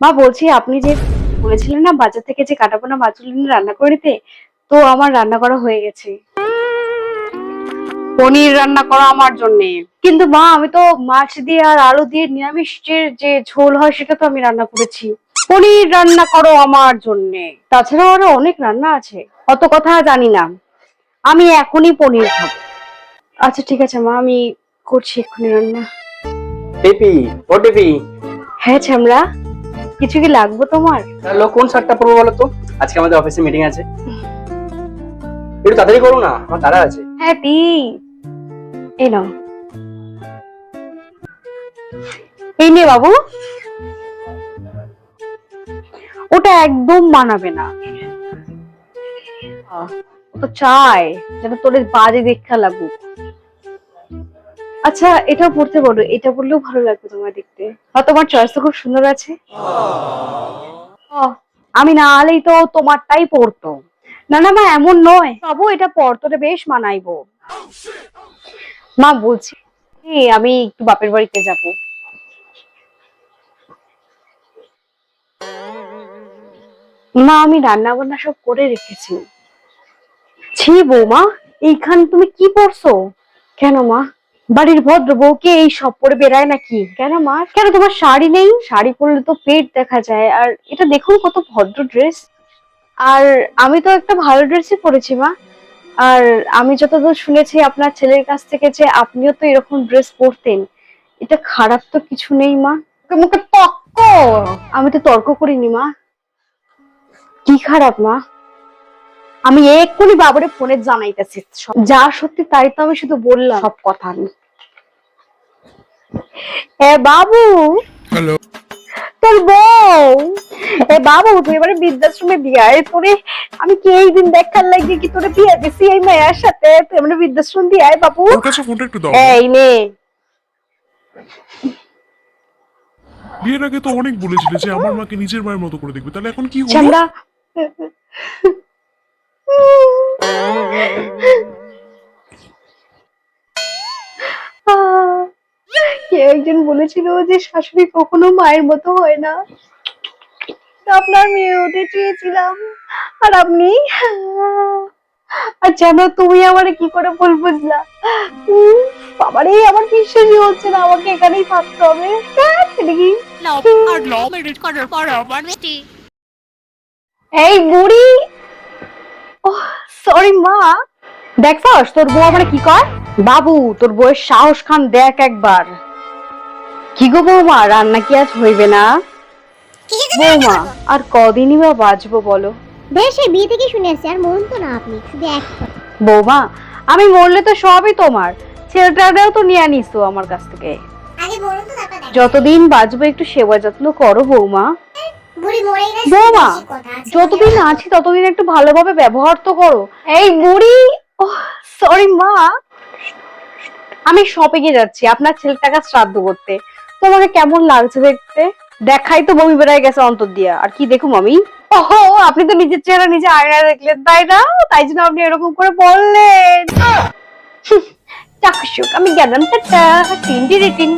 মা বলছি আপনি যে বলেছিলেন না বাজার থেকে যে কাটাপোনা মাছগুলো রান্না করে দিতে তো আমার রান্না করা হয়ে গেছে। পনির রান্না করা আমার জন্য। কিন্তু মা আমি তো মাছ দিয়ে আর আলু দিয়ে নিরামিষ যে ঝোল হয় সেটা তো আমি রান্না করেছি। পনির রান্না করো আমার জন্য। তাছাড়াও আরও অনেক রান্না আছে। অত কথা জানি না। আমি এখনই পনির খাব। আচ্ছা ঠিক আছে মা আমি করছি এক্ষুনি রান্না। টিপি ও টিপি হ্যাঁ ছামড়া কিছু কি লাগবে তোমার? তাহলে কোন শার্টটা পরবো বলো তো? আজকে আমাদের অফিসে মিটিং আছে। একটু তাড়াতাড়ি করো না আমার তারা আছে। হ্যাঁ টি এই নাও। এই নে বাবু। ওটা একদম মানাবে না। তো চায় যেন তোর বাজে দেখা লাগুক আচ্ছা এটা পড়তে বলো। এটা পড়লেও ভালো লাগবে তোমার দেখতে। আর তোমার চয়েস তো খুব সুন্দর আছে। আমি না হলেই তো তোমারটাই পড়তো। না না, মা, এমন নয়। বাবু, এটা পড়তোটা বেশ মানাইবো। মা, বলছি আমি একটু বাপের বাড়িতে যাব। মা, আমি রান্না বান্না সব করে রেখেছি। ছি, বৌমা, এইখান তুমি কি পড়ছো? কেন, মা? বাড়ির ভদ্র বউকে এই সব পরে বেড়ায় নাকি? কেন মা? কেন তোমার শাড়ি নেই? শাড়ি পরলে তো পেট দেখা যায়। আর এটা দেখুন কত ভদ্র ড্রেস আর আমি তো একটা ভালো ড্রেসই পরেছি মা। আর আমি যতদূর শুনেছি আপনার ছেলের কাছ থেকে যে আপনিও তো এরকম ড্রেস পরতেন। এটা খারাপ তো কিছু নেই মা। মুখে তর্ক! আমি তো তর্ক করিনি মা। কি খারাপ মা? আমি এক্ষুনি বাবারে ফোনে জানাইতেছি। যা সত্যি তাই তো আমি শুধু বললাম। সব কথা আমি হ্যাঁ বাবু। হ্যালো। তোর বউ। এ বাবু তুই এবারে বৃদ্ধাশ্রমে বিয়ায় তোরে আমি কি এই দিন দেখার লাগে কি তোরে বিয়ে দিছি এই মেয়ের সাথে? তুই বৃদ্ধাশ্রম দিয়ে আয় বাবু। ওর কাছে ফোনটা একটু দাও। এই নে। বিয়ের আগে তো অনেক বলেছিলে যে আমার মাকে নিজের মায়ের মতো করে দেখবে। তাহলে এখন কি হলো? একজন বলেছিল যে শাশুড়ি কখনো মায়ের মতো হয় না। আপনার মেয়ে হতে চেয়েছিলাম। আর আপনি? আর জানো তুমি আমারে কি করে ভুল বুঝলা? বাবারে আমার বিশ্বাসই হচ্ছে না আমাকে এখানেই থাকতে হবে। মিষ্টি এই বুড়ি! সরি মা। দেখছস তোর বউ আমার কি কর বাবু তোর বউয়ের সাহস খান দেখ একবার। কি গো বৌমা? রান্না কি আজ হইবে না? বৌমা আর কদিনই বা বাঁচবো বলো। বেশ এই বিয়ে থেকে শুনে আসছি আর মন তো না আপনি শুধু এক বৌমা আমি মরলে তো সবই তোমার। ছেলেটারেও তো নিয়ে আনিস আমার কাছ থেকে। আগে বলুন তো তারপর যতদিন বাঁচবো একটু সেবা যত্ন করো বৌমা। বুড়ি মরেই না বৌমা। যতদিন আছি ততদিন একটু ভালোভাবে ব্যবহার তো করো। এই বুড়ি সরি মা। আমি শপিং এ যাচ্ছি আপনার ছেলেটাকে শ্রাদ্ধ করতে। তোমাকে কেমন লাগছে দেখতে? দেখাই তো বমি বেড়ায় গেছে অন্তর দিয়া। আর কি দেখুম আমি? ওহো, আপনি তো নিজের চেহারা নিজে আয়নায় দেখলেন, তাই না? তাই জন্য আপনি এরকম করে বললেন। চাকসুক, আমি গেলাম, টাটা টিন টিন।